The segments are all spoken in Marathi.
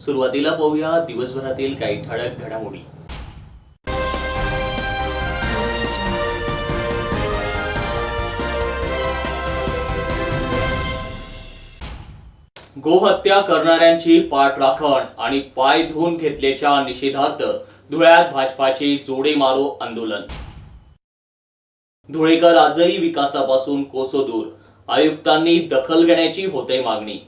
सुरुवातीला पाहूया दिवसभरातील काही ठळक घडामोडी. गोहत्या करणाऱ्यांची पाठराखण आणि पाय धुवून घेतल्याच्या निषेधार्थ धुळ्यात भाजपाचे जोडे मारो आंदोलन. धुळेकर आजही विकासापासून कोसो दूर. आयुक्तांनी दखल घेण्याची होते मागणी.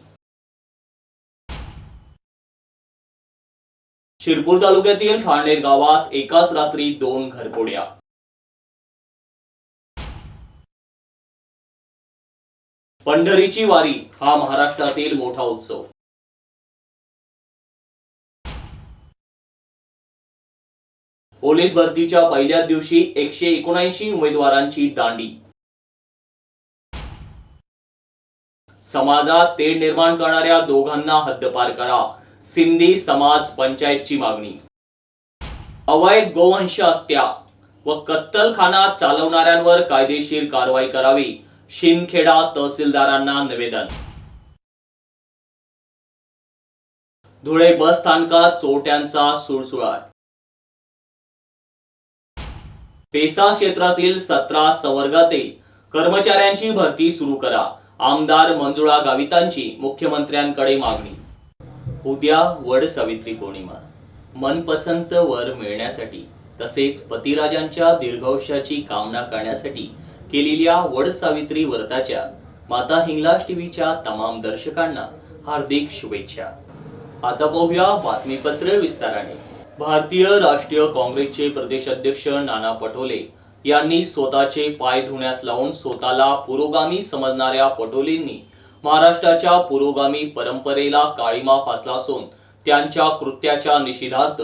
शिरपूर तालुक्यातील थाळनेर गावात एकाच रात्री दोन घरपोड्या पंढरीची वारी हा महाराष्ट्रातील मोठा उत्सव. पोलीस भरतीच्या पहिल्याच दिवशी एकशे एकोणऐंशी उमेदवारांची दांडी. समाजात तेढ निर्माण करणाऱ्या दोघांना हद्दपार करा. सिंधी समाज पंचायतची मागणी. अवैध गोवंश हत्या व कत्तलखाना चालवणाऱ्यांवर कायदेशीर कारवाई करावी शिंदखेडा तहसीलदारांना निवेदन. धुळे बस स्थानकात चोरट्यांचा सुळसुळाट. पेसा क्षेत्रातील सतरा संवर्गातील कर्मचाऱ्यांची भरती सुरू करा आमदार मंजुळा गावितांची मुख्यमंत्र्यांकडे मागणी. उद्या वड सावित्री पौर्णिमा. मनपसंत वर मिळण्यासाठी तसेच पतिराजांच्या दीर्घायुष्याची कामना करण्यासाठी केलेल्या वड सावित्री व्रताच्या माता हिंगलाज टीव्हीच्या तमाम दर्शकांना हार्दिक शुभेच्छा. आता पाहूया बातमीपत्र विस्ताराने. भारतीय राष्ट्रीय काँग्रेसचे प्रदेश अध्यक्ष नाना पटोले यांनी स्वतःचे पाय धुण्यास लावून स्वतःला पुरोगामी समजणाऱ्या पटोलेंनी महाराष्ट्राच्या पुरोगामी परंपरेला काळीमा फासला असून त्यांच्या कृत्याच्या निषेधार्थ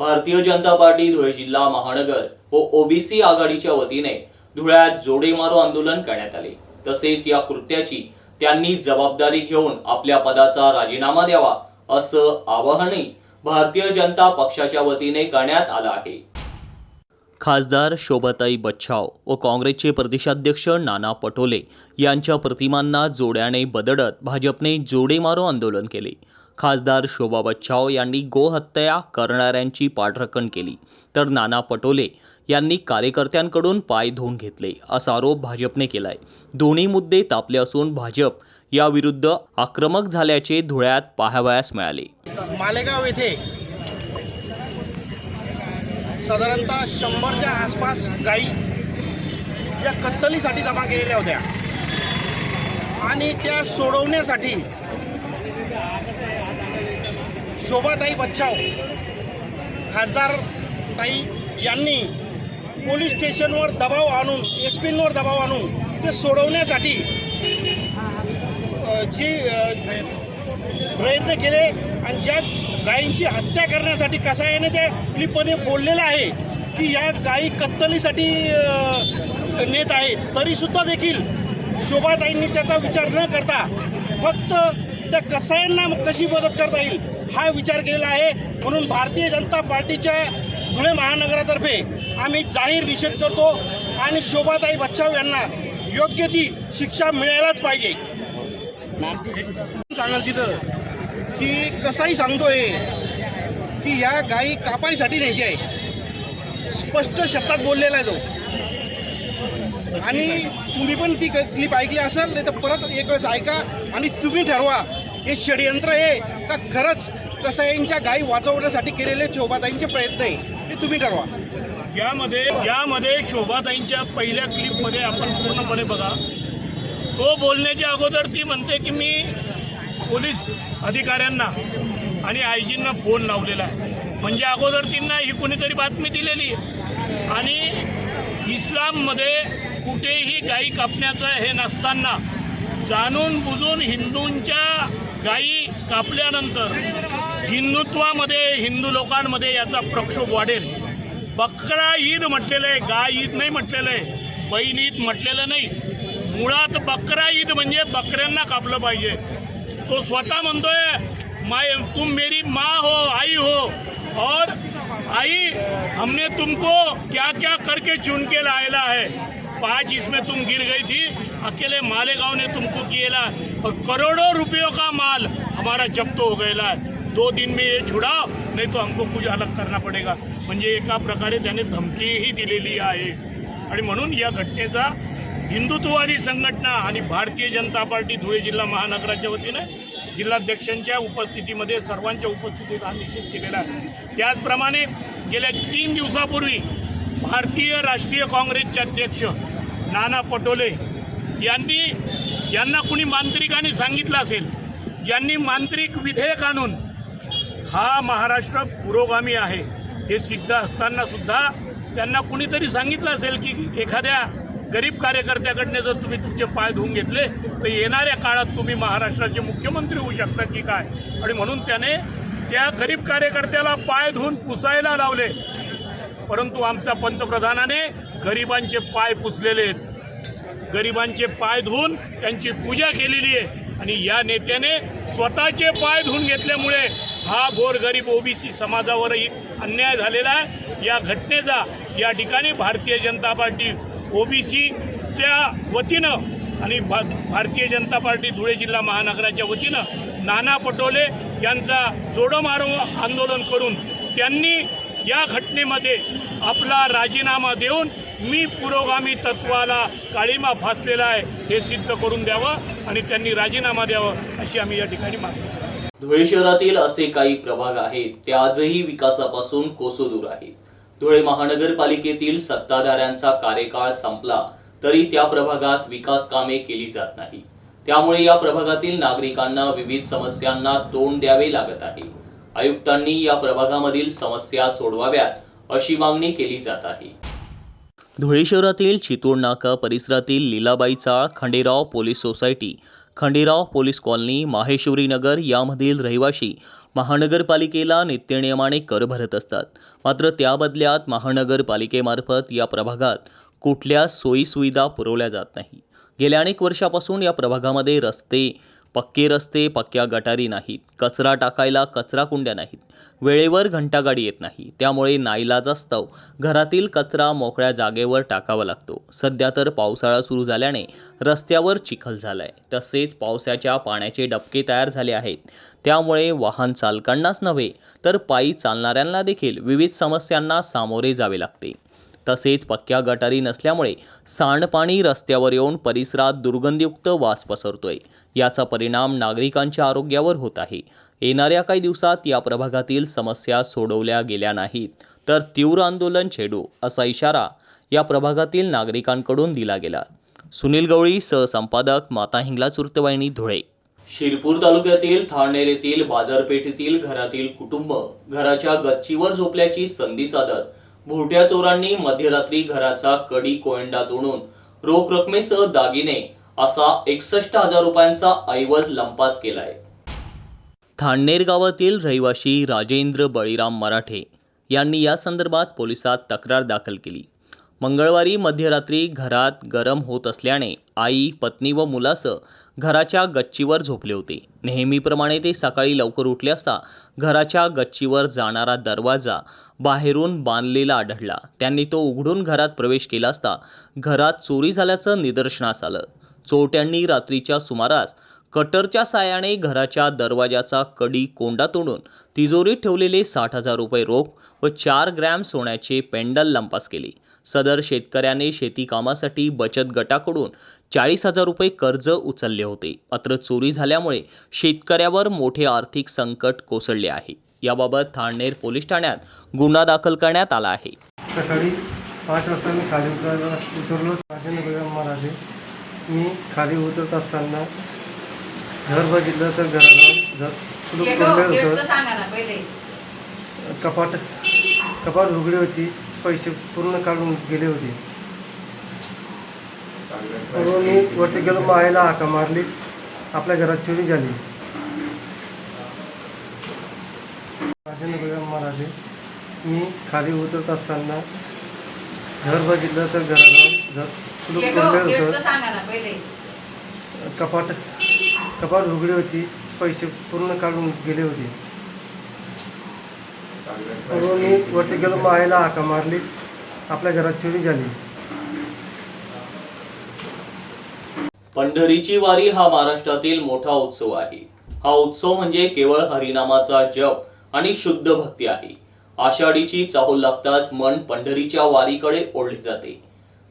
भारतीय जनता पार्टी धुळे जिल्हा महानगर व ओबीसी आघाडीच्या वतीने धुळ्यात जोडेमारो आंदोलन करण्यात आले. तसेच या कृत्याची त्यांनी जबाबदारी घेऊन आपल्या पदाचा राजीनामा द्यावा असं आवाहनही भारतीय जनता पक्षाच्या वतीने करण्यात आलं आहे. खासदार शोभाताई बच्छाव व काँग्रेसचे प्रदेशाध्यक्ष नाना पटोले यांच्या प्रतिमांना जोड्याने बदडत भाजपने जोडेमारो आंदोलन केले. खासदार शोभा बच्छाव यांनी गोहत्या करणाऱ्यांची पाठराखण केली. तर नाना पटोले यांनी कार्यकर्त्यांकडून पाय धुवून घेतले असा आरोप भाजपने केलाय. दोन्ही मुद्दे तापले असून भाजप याविरुद्ध आक्रमक झाल्याचे धुळ्यात पाहावयास मिळाले. मालेगाव येथे साधारणतः शंभरच्या आसपास गायी या कत्तलीसाठी जमा केलेल्या होत्या. आणि त्या सोडवण्यासाठी शोभाताई बच्चाव खासदार ताई यांनी पोलीस स्टेशनवर दबाव आणून एस पींवर दबाव आणून ते सोडवण्यासाठी जी प्रयत्न केले आणि ज्या गायींची हत्या करण्यासाठी कसायाने त्या क्लिपमध्ये बोललेलं आहे की या गायी कत्तलीसाठी नेत आहे तरीसुद्धा देखील शोभाताईंनी त्याचा विचार न करता फक्त त्या कसायांना कशी मदत करता येईल हा विचार केलेला आहे. म्हणून भारतीय जनता पार्टीच्या धुळे महानगरातर्फे आम्ही जाहीर निषेध करतो आणि शोभाताई बच्चाव यांना योग्य ती शिक्षा मिळायलाच पाहिजे. सांगाल तिथं की कसाही सांगतोय की या गायी कापायसाठी न्यायची आहे. स्पष्ट शब्दात बोललेला आहे तो. आणि तुम्ही पण ती क्लिप ऐकली असेल नाही तर परत एक वेळेस ऐका आणि तुम्ही ठरवा हे षडयंत्र आहे का खरंच कसाईंच्या गायी वाचवण्यासाठी केलेले शोभाताईंचे प्रयत्न आहे हे तुम्ही ठरवा. यामध्ये यामध्ये शोभाताईंच्या पहिल्या क्लिपमध्ये आपण पूर्णपणे बघा. तो बोलण्याच्या अगोदर ती म्हणते की मी पोलीस अधिकाऱ्यांना आणि आयजींना फोन लावलेला आहे. म्हणजे अगोदर तिंना ही कुणीतरी बातमी दिलेली आणि इस्लाममध्ये कुठेही गायी कापण्याचं हे नसताना जाणून बुजून हिंदूंच्या गायी कापल्यानंतर हिंदुत्वामध्ये हिंदू लोकांमध्ये याचा प्रक्षोभ वाढेल. बकरा ईद म्हटलेलं आहे गाय ईद नाही म्हटलेलं आहे बैल ईद म्हटलेलं नाही. मुळात बकरा ईद म्हणजे बकऱ्यांना कापलं पाहिजे. तो स्वतः म्हणतोय माय तुम मेरी माँ हो आई हो. और आई हमने तुमको क्या क्या करके चुन के लायला है। पाँच इसमें तुम गिर गई थी अकेले मालेगांव ने तुमको किएला और करोड़ों रुपयों का माल हमारा जप्त हो गेला है। दो दिन में ये छुडाव नहीं तो हमको कुछ अलग करना पडेगा। म्हणजे एका प्रकारे त्याने धमकीही दिलेली आहे. आणि म्हणून या घटनेचा हिंदुत्ववादी संघटना आणि भारतीय जनता पार्टी धुळे जिल्हा महानगराच्या वतीने जिल्हाध्यक्षांच्या उपस्थितीमध्ये सर्वांच्या उपस्थितीत हा निश्चित केलेला आहे. त्याचप्रमाणे गेल्या तीन दिवसापूर्वी भारतीय राष्ट्रीय काँग्रेसचे अध्यक्ष नाना पटोले यांनी यांना कुणी मांत्रिकाने सांगितलं असेल ज्यांनी मांत्रिक विधेयक आणून हा महाराष्ट्र पुरोगामी आहे हे सिद्ध असताना सुद्धा त्यांना कुणीतरी सांगितलं असेल की एखाद्या गरीब कार्यकर्त्याकडनं जर तुम्ही तुमचे पाय धुवून घेतले तर येणाऱ्या काळात तुम्ही महाराष्ट्राचे मुख्यमंत्री होऊ शकता की काय? आणि म्हणून त्याने त्या गरीब कार्यकर्त्याला पाय धुवून पुसायला लावले. परंतु आमच्या पंतप्रधानाने गरिबांचे पाय पुसलेले आहेत. गरिबांचे पाय धुवून त्यांची पूजा केलेली आहे. आणि या नेत्याने स्वतःचे पाय धुवून घेतल्यामुळे हा गोरगरीब ओबीसी समाजावरही अन्याय झालेला आहे. या घटनेचा या ठिकाणी भारतीय जनता पार्टी ओबीसीच्या वतीनं आणि भा भारतीय जनता पार्टी धुळे जिल्हा महानगराच्या वतीनं नाना पटोले यांचा जोडो मारो आंदोलन करून त्यांनी या घटनेमध्ये आपला राजीनामा देऊन मी पुरोगामी तत्वाला काळीमा फासलेला आहे हे सिद्ध करून द्यावं आणि त्यांनी राजीनामा द्यावं अशी आम्ही या ठिकाणी मागणी धुळे शहरातील असे काही प्रभाग आहेत ते आजही विकासापासून कोसो दूर आहेत. धुळे महानगरपालिकेतील सत्ताधाऱ्यांचा कार्यकाळ संपला तरी त्या प्रभागात विकास कामे केली जात नाही. त्यामुळे या प्रभागातील नागरिकांना विविध समस्यांना तोंड द्यावे लागत आहे. आयुक्तांनी या प्रभागामधील समस्या सोडवाव्यात अशी मागणी केली जात आहे. धुळे शहरातील चितूर नाका परिसरातील लीलाबाई चाळ Khanderao police society Khanderao police colony Maheshwari Nagar यामधील रहिवाशी महानगरपालिकेला नित्यनियमाने कर भरत असतात. मात्र त्या बदल्यात महानगरपालिकेमार्फत या प्रभागात कुठल्या सोयीसुविधा पुरवल्या जात नाही. गेल्या अनेक वर्षापासून या प्रभागामध्ये रस्ते पक्के रस्ते पक्क्या गटारी नाहीत. कचरा टाकायला कचरा कुंड्या नाहीत. वेळेवर घंटागाडी येत नाही. त्यामुळे नाईलाजास्तव घरातील कचरा मोकळ्या जागेवर टाकावा लागतो. सध्या तर पावसाळा सुरू झाल्याने रस्त्यावर चिखल झालाय. तसेच पावसाच्या पाण्याचे डबके तयार झाले आहेत. त्यामुळे वाहन चालकांनाच नव्हे तर पायी चालणाऱ्यांना देखील विविध समस्यांना सामोरे जावे लागते. तसेच पक्क्या गटारी नसल्यामुळे सांडपाणी रस्त्यावर येऊन परिसरात दुर्गंधयुक्त वास पसरतोय. याचा परिणाम नागरिकांच्या आरोग्यावर होत आहे. येणाऱ्या काही दिवसात या प्रभागातील समस्या सोडवल्या गेल्या नाहीत तर तीव्र आंदोलन छेडू असा इशारा या प्रभागातील नागरिकांकडून दिला गेला. सुनील गवळी सहसंपादक माता हिंगला चुरतवाहिनी धुळे. शिरपूर तालुक्यातील थाळनेर येथील बाजारपेठेतील घरातील कुटुंब घराच्या गच्चीवर झोपल्याची संधी साधत भोरट्या चोरांनी मध्यरात्री घराचा कडी कोयंडा तोडून रोख रकमेसह दागिने असा एकसष्ट हजार रुपयांचा ऐवज लंपास केलाय. थांडनेर गावातील रहिवाशी राजेंद्र बळीराम मराठे यांनी या संदर्भात पोलिसात तक्रार दाखल केली. मंगळवारी मध्यरात्री घरात गरम होत असल्याने आई पत्नी व मुलासह घराच्या गच्चीवर झोपले होते. नेहमीप्रमाणे ते सकाळी लवकर उठले असता घराच्या गच्चीवर जाणारा दरवाजा बाहेरून बांधलेला आढळला. त्यांनी तो उघडून घरात प्रवेश केला असता घरात चोरी झाल्याचं निदर्शनास आलं. चोरट्यांनी रात्रीच्या सुमारास कटरच्या सायाने घराच्या दरवाजाचा कडी कोंडा तोडून तिजोरीत ठेवलेले साठ हजार रुपये रोख व चार ग्रॅम सोन्याचे पेंडल लंपास केले. सदर शेतकऱ्याने शेती कामासाठी बचत गटाकडून चाळीस हजार रुपये कर्ज उचलले होते. मात्र चोरी झाल्यामुळे शेतकऱ्यावर मोठे आर्थिक संकट कोसळले आहे. याबाबत थाळनेर पोलीस ठाण्यात गुन्हा दाखल करण्यात आला आहे. सकाळी पाच वाजता मी खाली उतरायला उतरलो. महाराजे. मी खाली उतरत असताना घर बघितलं तर घराला घर होतं. कपाट कपाट उघडी होती. पैसे पूर्ण काढून गेले होते. म्हणून मी वरती गेलो मायला हाका मारली. आपल्या घरात चोरी झाली. राजेंद्र बळीराम महाराजे मी खाली उतरत असताना घर बघितलं तर घराला घर कुलूप होतं. कपाट कपाट उघडी होती. पैसे पूर्ण काढून गेले होते. म्हणून मी वरती गेलो मायला हाका मारली. आपल्या घरात चोरी झाली. पंढरीची वारी हा महाराष्ट्रातील मोठा उत्सव आहे. हा उत्सव म्हणजे केवळ हरिनामाचा जप आणि शुद्ध भक्ती आहे. आषाढीची चाहूल लागतात मन पंढरीच्या वारीकडे ओढले जाते.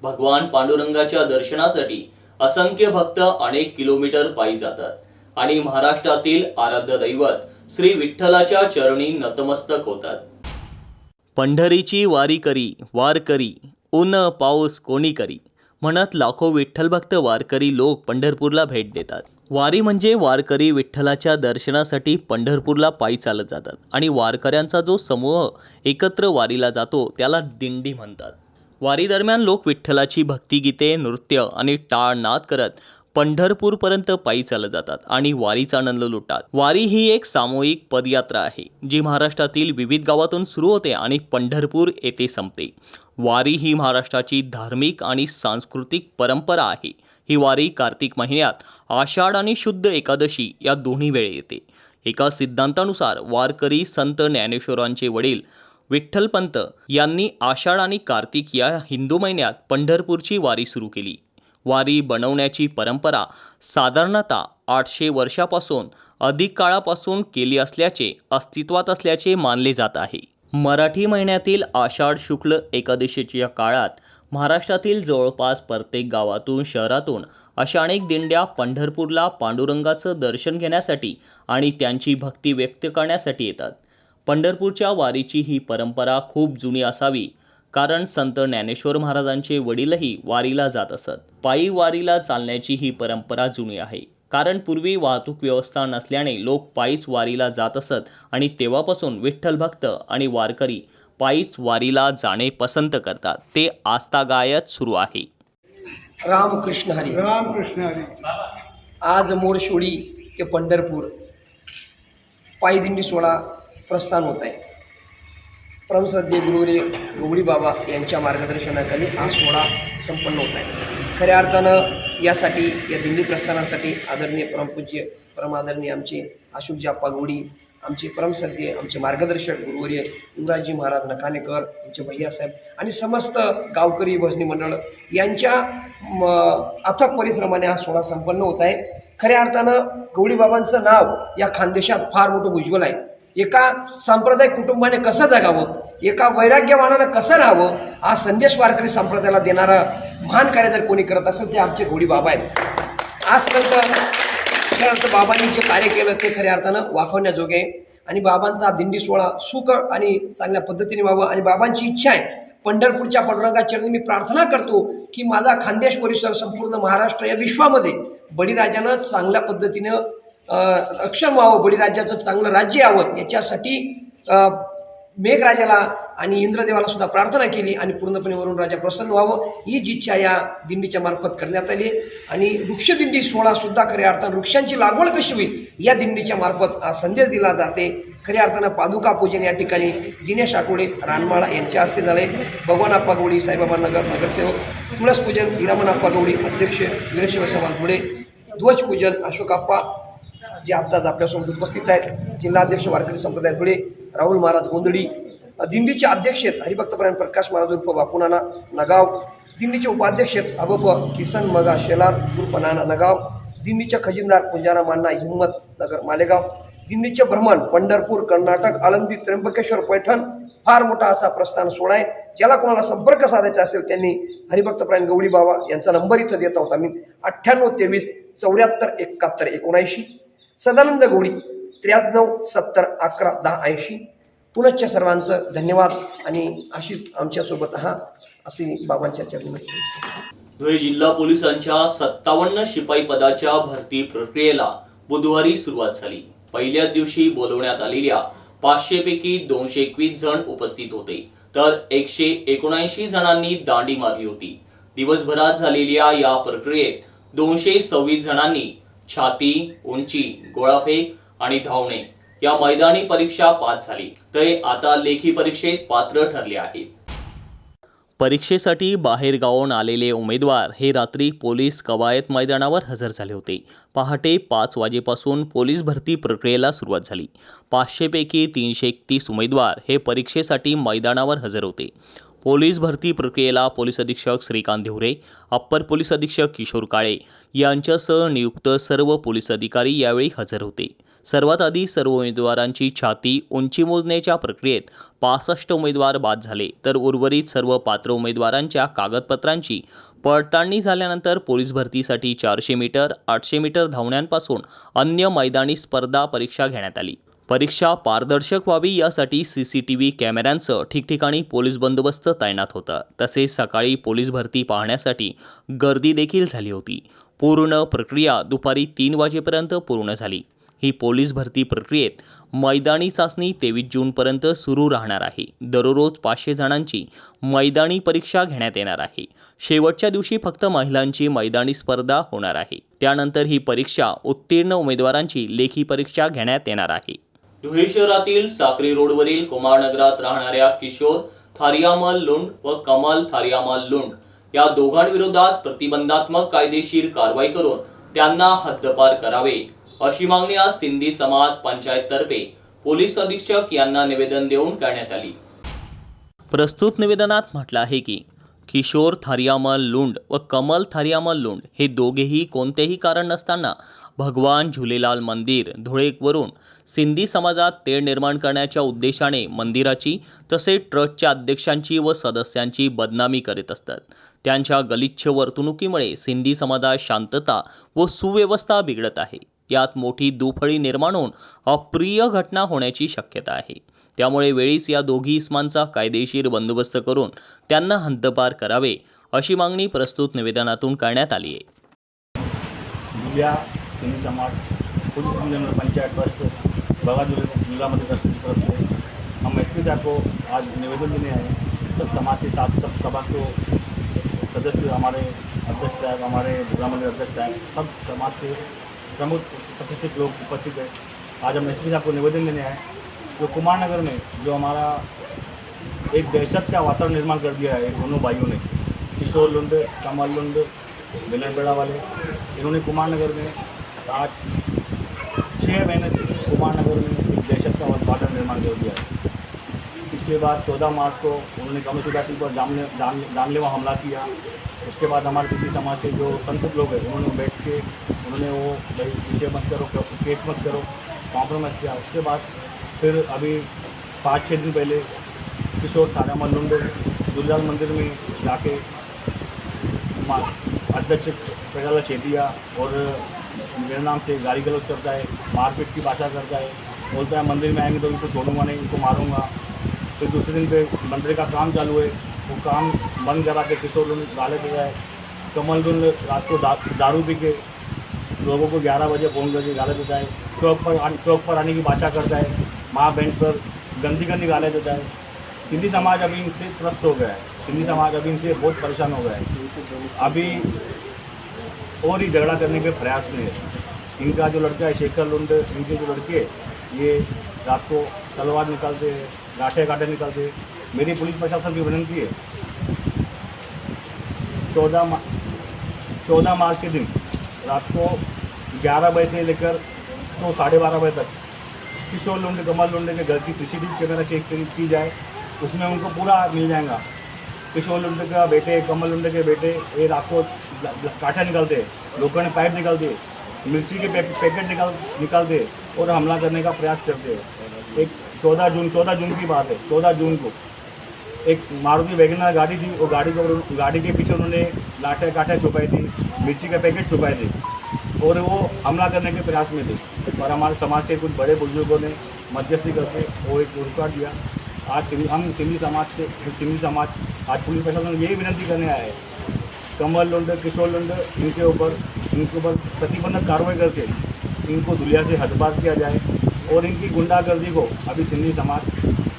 भगवान पांडुरंगाच्या दर्शनासाठी असंख्य भक्त अनेक किलोमीटर पायी जातात आणि महाराष्ट्रातील आराध्य दैवत श्री विठ्ठलाच्या चरणी नतमस्तक होतात. पंढरीची वारी करी वार करी ऊन पाऊस कोणी करी. म्हणत लाखो विठ्ठल भक्त वारकरी लोक पंढरपूरला भेट देतात. वारी म्हणजे वारकरी विठ्ठलाच्या दर्शनासाठी पंढरपूरला पायी चालत जातात आणि वारकऱ्यांचा जो समूह एकत्र वारीला जातो त्याला दिंडी म्हणतात. वारी दरम्यान लोक विठ्ठलाची भक्तिगीते नृत्य आणि टाळ नाद करत पंढरपूरपर्यंत पायी चालत जातात आणि वारीचा आनंद लुटतात. वारी ही एक सामूहिक पदयात्रा आहे जी महाराष्ट्रातील विविध गावातून सुरू होते आणि पंढरपूर येथे संपते. वारी ही महाराष्ट्राची धार्मिक आणि सांस्कृतिक परंपरा आहे. ही वारी कार्तिक महिन्यात आषाढ आणि शुद्ध एकादशी या दोन्ही वेळे येते. एका सिद्धांतानुसार वारकरी संत ज्ञानेश्वरांचे वडील विठ्ठलपंत यांनी आषाढ आणि कार्तिक या हिंदू महिन्यात पंढरपूरची वारी सुरू केली. वारी बनवण्याची परंपरा साधारणतः आठशे वर्षापासून अधिक काळापासून केली असल्याचे अस्तित्वात असल्याचे मानले जात आहे. मराठी महिन्यातील आषाढ शुक्ल एकादशीच्या काळात महाराष्ट्रातील जवळपास प्रत्येक गावातून शहरातून अशा अनेक दिंड्या पंढरपूरला पांडुरंगाचं दर्शन घेण्यासाठी आणि त्यांची भक्ती व्यक्त करण्यासाठी येतात. पंढरपूरच्या वारीची ही परंपरा खूप जुनी असावी. कारण संत ज्ञानेश्वर महाराजांचे वडीलही वारीला जात असत. पायी वारीला चालण्याची ही परंपरा जुनी आहे. कारण पूर्वी वाहतूक व्यवस्था नसल्याने लोक पायीच वारीला जात असत आणि तेव्हापासून विठ्ठल भक्त आणि वारकरी पायीच वारीला जाणे पसंत करतात. ते आस्थागायत सुरू आहे. रामकृष्ण हरी. रामकृष्ण हरी. आज मोडशोडी ते पंढरपूर पायदिंडी सोहळा प्रस्थान होत आहे. परमश्रद्धे गुरुवरे गुगडी बाबा यांच्या मार्गदर्शनाखाली हा सोहळा संपन्न होत आहे. खऱ्या अर्थानं यासाठी या दिंडी प्रस्थानासाठी आदरणीय परमपूज्य परमादरणीय आमचे अशोकजी आप्पा गवडी आमचे परमसद्य आमचे मार्गदर्शक गुरुवर्य युवराजजी महाराज नखानेकर आमचे भैयासाहेब आणि समस्त गावकरी भजनी मंडळ यांच्या म, अथक परिश्रमाने हा सोहळा संपन्न होत आहे. खऱ्या अर्थानं गवळीबाबांचं नाव या खानदेशात फार मोठं उज्ज्वल आहे. एका सांप्रदायिक कुटुंबाने कसं जगावं एका वैराग्यवानानं कसं राहावं हा संदेश वारकरी संप्रदायाला देणारा महान कार्य जर कोणी करत असेल ते आमचे घोडी बाबा आहेत. आजपर्यंत खऱ्या अर्थ बाबांनी जे कार्य केलं ते खऱ्या अर्थानं वाखवण्याजोगे आहे. आणि बाबांचा दिंडी सोहळा सुख आणि चांगल्या पद्धतीने व्हावं आणि बाबांची इच्छा आहे. पंढरपूरच्या पांडुरंगाचरणी मी प्रार्थना करतो की माझा खानदेश परिसर संपूर्ण महाराष्ट्र या विश्वामध्ये बळीराजानं चांगल्या पद्धतीनं रक्षण व्हावं बळीराजाचं चांगलं राज्य यावं याच्यासाठी मेघराजाला आणि इंद्रदेवाला सुद्धा प्रार्थना केली आणि पूर्णपणे वरून राजा प्रसन्न व्हावं हीच इच्छा या दिंडीच्या मार्फत करण्यात आली. आणि वृक्षदिंडी सोहळासुद्धा खऱ्या अर्थानं वृक्षांची लागवड कशी होईल या दिंडीच्या मार्फत संदेश दिला जाते. खऱ्या अर्थानं पादुका पूजन या ठिकाणी दिनेश आठवडे रानमाळा यांच्या हस्ते झाले. भगवान आप्पा गवडी साईबाबा नगर नगरसेवक तुळस पूजन हिरामन आप्पा अध्यक्ष वीरशैव समाज धुळे ध्वजपूजन जे आत्ताच आपल्यासोबत उपस्थित आहेत जिल्हाध्यक्ष वारकरी संप्रदाय धुळे राहुल महाराज गोंधळी दिंडीचे अध्यक्ष आहेत हरिभक्तपरायण प्रकाश महाराज उर्फ बापुनाना नगाव दिंडीचे उपाध्यक्ष आहेत अबप किसन मगा शेलार उर्फ नाना नगाव दिंडीचे खजिनदार पुंजारा मान्ना हिम्मत नगर मालेगाव दिंडीचे भ्रमण पंढरपूर कर्नाटक आळंदी त्र्यंबकेश्वर पैठण फार मोठा असा प्रस्थान सोहळा आहे ज्याला कोणाला संपर्क साधायचा असेल त्यांनी हरिभक्तप्राण गवळी बाबा यांचा नंबर इथं देत आहोत आम्ही. अठ्ठ्याण्णव तेवीस चौऱ्याहत्तर एकाहत्तर एकोणऐंशी. सदानंद गवळी त्र्याण्णव सत्तर अकरा दहा ऐंशी. पुनश्च सर्वांचं धन्यवाद आणि अशीच आमच्यासोबत हा अशी बाबांच्या चरणी धुळे जिल्हा पोलिसांच्या सत्तावन्न शिपाई पदाच्या भरती प्रक्रियेला बुधवारी सुरुवात झाली. पहिल्या दिवशी बोलवण्यात आलेल्या पाचशे पैकी दोनशे एकवीस जण उपस्थित होते तर एकशे एकोणऐंशी जणांनी दांडी मारली होती. दिवसभरात झालेल्या या प्रक्रियेत दोनशे सव्वीस जणांनी छाती उंची गोळाफेक आणि धावणे या मैदानी परीक्षा पास झाली. ते आता लेखी परीक्षेत पात्र ठरले आहेत. परीक्षेसाठी बाहेरगावून आलेले उमेदवार हे रात्री पोलीस कवायत मैदानावर हजर झाले होते. पहाटे पाच वाजेपासून पोलीस भरती प्रक्रियेला सुरुवात झाली. पाचशेपैकी तीनशे एकतीस उमेदवार हे परीक्षेसाठी मैदानावर हजर होते. पोलीस भरती प्रक्रियेला पोलीस अधीक्षक श्रीकांत धिवरे अप्पर पोलीस अधीक्षक किशोर काळे यांच्यासह नियुक्त सर्व पोलीस अधिकारी यावेळी हजर होते. सर्वात आधी सर्व उमेदवारांची छाती उंची मोजण्याच्या प्रक्रियेत पासष्ट उमेदवार बाद झाले तर उर्वरित सर्व पात्र उमेदवारांच्या कागदपत्रांची पडताळणी झाल्यानंतर पोलीस भरतीसाठी चारशे मीटर आठशे मीटर धावण्यांपासून अन्य मैदानी स्पर्धा परीक्षा घेण्यात आली. परीक्षा पारदर्शक व्हावी यासाठी सी सी टी व्ही कॅमेऱ्यांचं ठिकठिकाणी पोलीस बंदोबस्त तैनात होता. तसेच सकाळी पोलीस भरती पाहण्यासाठी गर्दी देखील झाली होती. पूर्ण प्रक्रिया दुपारी तीन वाजेपर्यंत पूर्ण झाली. ही पोलीस भरती प्रक्रियेत मैदानी चाचणी तेवीस जूनपर्यंत सुरू राहणार आहे. दररोज पाचशे जणांची मैदानी परीक्षा घेण्यात येणार आहे. शेवटच्या दिवशी फक्त महिलांची मैदानी स्पर्धा होणार आहे. त्यानंतर ही परीक्षा उत्तीर्ण उमेदवारांची लेखी परीक्षा घेण्यात येणार आहे. धुळे शहरातील साक्री रोडवरील कुमारनगरात राहणाऱ्या किशोर थारियामल लुंड व कमल थारियामल लुंड या दोघांविरोधात प्रतिबंधात्मक कायदेशीर कारवाई करून त्यांना हद्दपार करावे. अशी मागणी आज सिंधी समाज पंचायततर्फे पोलीस अधीक्षक यांना निवेदन देऊन करण्यात आली. प्रस्तुत निवेदनात म्हटलं आहे की किशोर थारियामल लुंड व कमल थारियामल लुंड हे दोघेही कोणतेही कारण नसताना भगवान झुलेलाल मंदिर धुळेवरून सिंधी समाजात तेढ निर्माण करण्याच्या उद्देशाने मंदिराची तसेच ट्रस्टच्या अध्यक्षांची व सदस्यांची बदनामी करीत असतात. त्यांच्या गलिच्छ वर्तणुकीमुळे सिंधी समाजात शांतता व सुव्यवस्था बिघडत आहे. यात मोठी दुफळी निर्माण होऊन अप्रिय घटना होण्याची शक्यता आहे. त्यामुळे वेळीच या दोघी इस्मांचा कायदेशीर बंदोबस्त करून त्यांना हद्दपार करावे अशी मागणी प्रस्तुत निवेदनातून करण्यात आली आहे. सिंधी समाज इंजन पंचायत ट्रस्ट बगा ज़िले मध्य ट्रस्ट की तरफ़ से हम एस पी साहब को आज निवेदन देने आए सब समाज के साथ, सब सभा को सदस्य, हमारे अध्यक्ष साहब, हमारे जिला मंदिर अध्यक्ष साहब, सब समाज के प्रमुख प्रतिष्ठित लोग उपस्थित हैं। आज हम एस पी साहब को निवेदन देने आए जो कुमार नगर में जो हमारा एक दहशत का वातावरण निर्माण कर दिया है दोनों भाइयों ने, किशोर लुंड, कमल लुंड बेलनबेड़ा वाले, इन्होंने कुमार नगर में आज छः महीने से कुमार नगर में दहशत का उद्घाटन निर्माण कर दिया है। इसके बाद चौदह मार्च को उन्होंने कमल सिंह पर जान जानलेवा हमला किया। उसके बाद हमारे सिंधी समाज के जो संत लोग हैं, उन्होंने बैठ के, उन्होंने वो भाई विषय मत करो केस मत करो कॉम्प्रोमाइज़ किया। उसके बाद फिर अभी पाँच छः दिन पहले किशोर थाना मल्लुंड, दुर्गाल मंदिर में जाके अध्यक्ष प्रजाला छेदिया और मेरे नाम से गाली गलौज करता है, मारपीट की भाषा करता है, बोलता है, मंदिर में आएँगे तो इनको छोड़ूँगा नहीं इनको मारूँगा। फिर दूसरे दिन पे मंदिर का काम चालू है वो काम बंद करा के किशोर लोग गाले देता है। कमल दुल रात को दारू पी के लोगों को 11 बजे फ़ोन करके गाले देता है। चौक पर चौक पर आने की भाषा करता है। माँ बहन पर गंदी गंदी गाले देता है। सिंधी समाज अभी इनसे त्रस्त हो गया है। सिंधी समाज अभी इनसे बहुत परेशान हो गया है। अभी और ही झगड़ा करने के प्रयास में है। इनका जो लड़का है, शेखर लुंड, इनके जो लड़के ये रात को तलवार निकालते हैं गाठे गाठे निकालते हैं। मेरी पुलिस प्रशासन की विनंती है, चौदह मा, चौदह मार्च के दिन रात को ग्यारह बजे से लेकर तो साढ़े बारह बजे तक किशोर लुंड, कमल लुंड के घर की सी सीसीटीवी कैमरा चेक की जाए, उसमें उनको पूरा मिल जाएगा। किशोर लुंड का बेटे, कमल लुंड के बेटे, ये रात को काठा निकालते ने पाइप निकाल निकालते मिर्ची के पैकेट निकाल निकाल निकालते और हमला करने का प्रयास करते हैं एक चौदह जून चौदह जून की बात है, चौदह जून को। एक मारुति वैगनर गाड़ी थी, वो गाड़ी को गाड़ी के पीछे उन्होंने लाठे काठे छुपाई थी, मिर्ची का पैकेट छुपाए थे और वो हमला करने के प्रयास में थे। और हमारे समाज के कुछ बड़े बुज़ुर्गों ने मध्यस्थी करके वो एक पुरस्कार दिया। आज हम सिंधी समाज से सिंधी समाज, आज पुलिस प्रशासन यही विनंती करने आए हैं कमल लुंड किशोर लुंड इनके ऊपर इनके ऊपर प्रतिबंधक कार्रवाई करके इनको दुनिया से हदबार किया जाए और इनकी गुंडागर्दी को अभी सिंधी समाज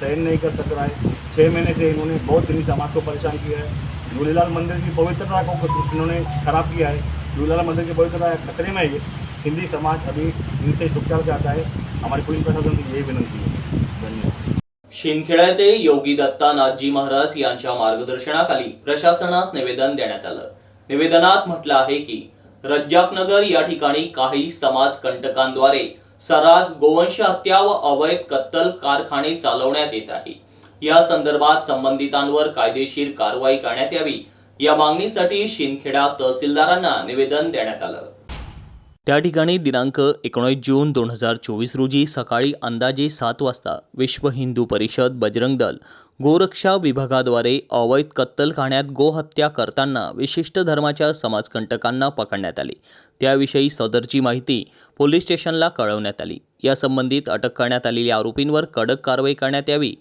सहन नहीं कर सक रहा है। छः महीने से इन्होंने बहुत सिंधी समाज को परेशान किया है। झूलेलाल मंदिर की पवित्रता को इन्होंने खराब किया है। झूलेलाल मंदिर की पवित्रता खतरे में है। सिंधी समाज अभी इनसे छुटकारा चाहता है। हमारे पुलिस प्रशासन की यही विनंती है। धन्यवाद। शिंदखेडा योगी दत्ता नाथजी महाराज यांच्या मार्गदर्शनाखाली प्रशासनास निवेदन देण्यात आलं. निवेदनात म्हटलं आहे की रज्जाकनगर या ठिकाणी काही समाज कंटकांद्वारे सरास गोवंश हत्या व अवैध कत्तल कारखाने चालवण्यात येत आहे. या संदर्भात संबंधितांवर कायदेशीर कारवाई करण्यात यावी. या मागणीसाठी शिंदखेडा तहसीलदारांना निवेदन देण्यात आलं. त्या ठिकाणी दिनांक एकोणीस जून दोन हजार चोवीस रोजी सकाळी अंदाजे सात वाजता विश्व हिंदू परिषद बजरंग दल गोरक्षा विभागाद्वारे अवैध कत्तलखान्यात गोहत्या करताना विशिष्ट धर्माच्या समाजकंटकांना पकडण्यात आले. त्याविषयी सदरची माहिती पोलीस स्टेशनला कळवण्यात आली. या संबंधित अटक करण्यात आलेल्या आरोपींवर कडक कारवाई करण्यात यावी.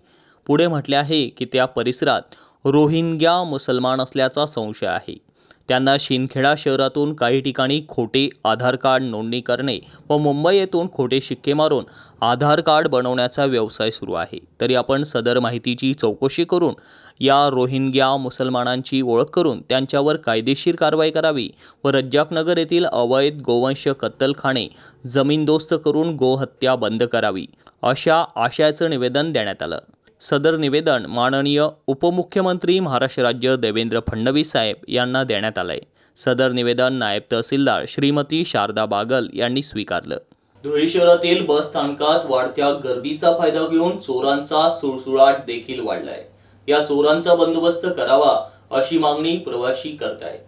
पुढे म्हटले आहे की त्या परिसरात रोहिंग्या मुसलमान असल्याचा संशय आहे. त्यांना शिंदखेडा शहरातून काही ठिकाणी खोटे आधार कार्ड नोंदणी करणे व मुंबई येथून खोटे शिक्के मारून आधार कार्ड बनवण्याचा व्यवसाय सुरू आहे. तरी आपण सदर माहितीची चौकशी करून या रोहिंग्या मुसलमानांची ओळख करून त्यांच्यावर कायदेशीर कारवाई करावी व रज्जाकनगर येथील अवैध गोवंश कत्तलखाने जमीनदोस्त करून गोहत्या बंद करावी अशा आशयाचं निवेदन देण्यात आलं. सदर निवेदन माननीय उपमुख्यमंत्री महाराष्ट्र राज्य देवेंद्र फडणवीस साहेब यांना देण्यात आलंय. सदर निवेदन नायब तहसीलदार श्रीमती शारदा बागल यांनी स्वीकारलं. धुळे शहरातील बस स्थानकात वाढत्या गर्दीचा फायदा घेऊन चोरांचा सुळसुळाट देखील वाढलाय. या चोरांचा बंदोबस्त करावा अशी मागणी प्रवासी करताय.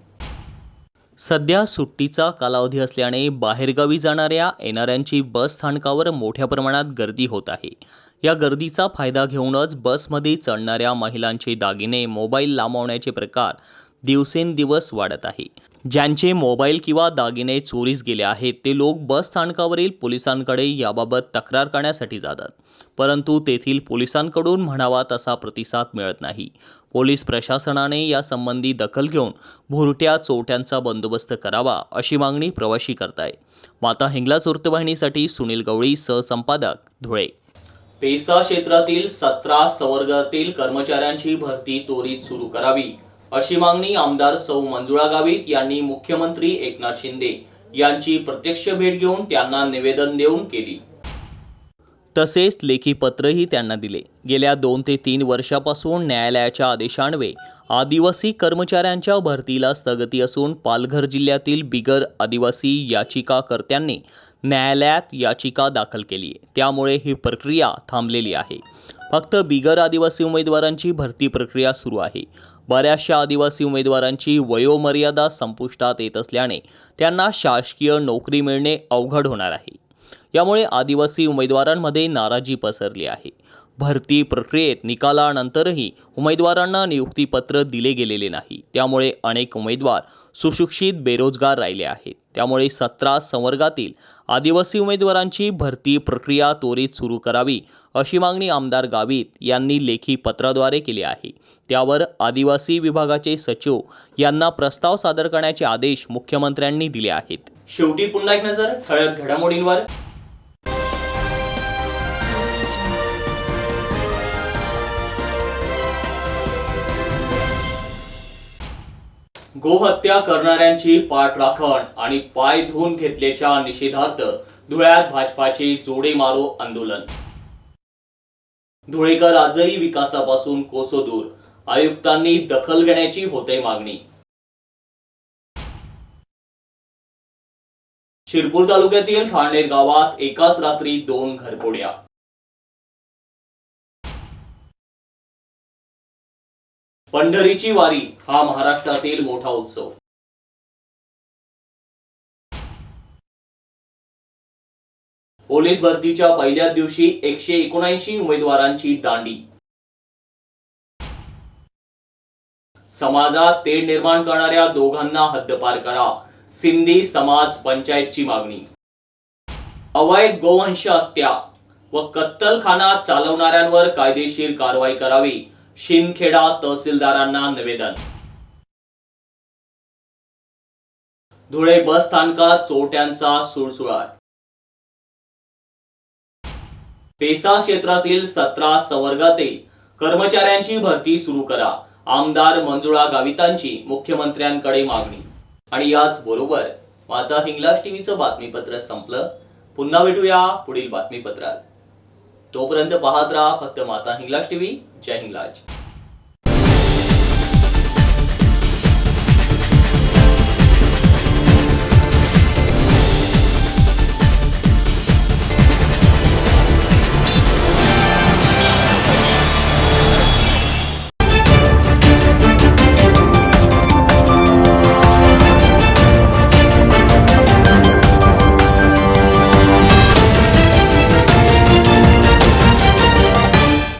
सध्या सुट्टीचा कालावधी असल्याने बाहेरगावी जाणाऱ्या येणाऱ्यांची बस स्थानकावर मोठ्या प्रमाणात गर्दी होत आहे. या गर्दीचा फायदा घेऊनच बसमध्ये चढणाऱ्या महिलांचे दागिने मोबाईल लांबवण्याचे प्रकार दिवसेंदिवस वाढत आहे. ज्यांचे मोबाईल किंवा दागिने चोरीस गेले आहेत ते लोक बस स्थानकावरील पोलिसांकडे याबाबत तक्रार करण्यासाठी जातात. परंतु तेथील पोलिसांकडून म्हणावा तसा प्रतिसाद मिळत नाही. पोलीस प्रशासनाने यासंबंधी दखल घेऊन भुरट्या चोरट्यांचा बंदोबस्त करावा अशी मागणी प्रवासी करताय माता हिंगलाज वृत्तवाहिनीसाठी सुनील गवळी सहसंपादक धुळे. पेसा क्षेत्रातील सतरा संवर्गातील कर्मचाऱ्यांची भरती त्वरित सुरू करावी. अशी मागणी आमदार सौ मंजुळा गावित यांनी मुख्यमंत्री एकनाथ शिंदे यांची प्रत्यक्ष भेट घेऊन त्यांना निवेदन देऊन केली. तसेच लेखी पत्रही त्यांना दिले. गेल्या दोन ते तीन वर्षापासून न्यायालयाच्या आदेशान्वये आदिवासी कर्मचाऱ्यांच्या भरतीला स्थगिती असून पालघर जिल्ह्यातील बिगर आदिवासी याचिकाकर्त्यांनी न्यायालयात याचिका दाखल केली. आहे त्यामुळे ही प्रक्रिया थांबलेली आहे. फक्त बिगर आदिवासी उमेदवारांची भरती प्रक्रिया सुरू आहे. बऱ्याचशा आदिवासी उमेदवारांची वयोमर्यादा संपुष्टात येत असल्याने त्यांना शासकीय नोकरी मिळणे अवघड होणार आहे. यामुळे आदिवासी उमेदवारांमध्ये नाराजी पसरली आहे. भरती प्रक्रियेत निकालानंतरही उमेदवारांना नियुक्तीपत्र दिले गेलेले नाही. त्यामुळे अनेक उमेदवार सुशिक्षित बेरोजगार राहिले आहेत. त्यामुळे सतरा संवर्गातील आदिवासी उमेदवारांची भरती प्रक्रिया त्वरित सुरू करावी अशी मागणी आमदार गावित यांनी लेखी पत्राद्वारे केली आहे. त्यावर आदिवासी विभागाचे सचिव यांना प्रस्ताव सादर करण्याचे आदेश मुख्यमंत्र्यांनी दिले आहेत. शेवटी पुन्हा एक नजर ठळक घडामोडींवर. गोहत्या करणाऱ्यांची पाठराखण आणि पाय धुवून घेतल्याच्या निषेधार्थ धुळ्यात भाजपाचे जोडे मारो आंदोलन. धुळेकर आजही विकासापासून कोसो दूर. आयुक्तांनी दखल घेण्याची होते मागणी. शिरपूर तालुक्यातील ठाणेर गावात एकाच रात्री दोन घरपोड्या पंढरीची वारी हा महाराष्ट्रातील मोठा उत्सव. पोलीस भरतीच्या पहिल्याच दिवशी एकशे एकोणऐंशी उमेदवारांची दांडी. समाजात तेढ निर्माण करणाऱ्या दोघांना हद्दपार करा सिंधी समाज पंचायतची मागणी. अवैध गोवंश हत्या व कत्तलखाना चालवणाऱ्यांवर कायदेशीर कारवाई करावी शिंदखेडा तहसीलदारांना निवेदन. धुळे बस स्थानकात चोरट्यांचा सुळसुळाट. पेसा क्षेत्रातील सतरा संवर्गातील कर्मचाऱ्यांची भरती सुरू करा. आमदार मंजुळा गावितांची मुख्यमंत्र्यांकडे मागणी. आणि याच बरोबर माता हिंगलाज टीव्हीचं बातमीपत्र संपलं. पुन्हा भेटूया पुढील बातमीपत्रात. तोपर्यंत पाहत राहा फक्त माता हिंगलाज टीव्ही. जय हिंगलाज.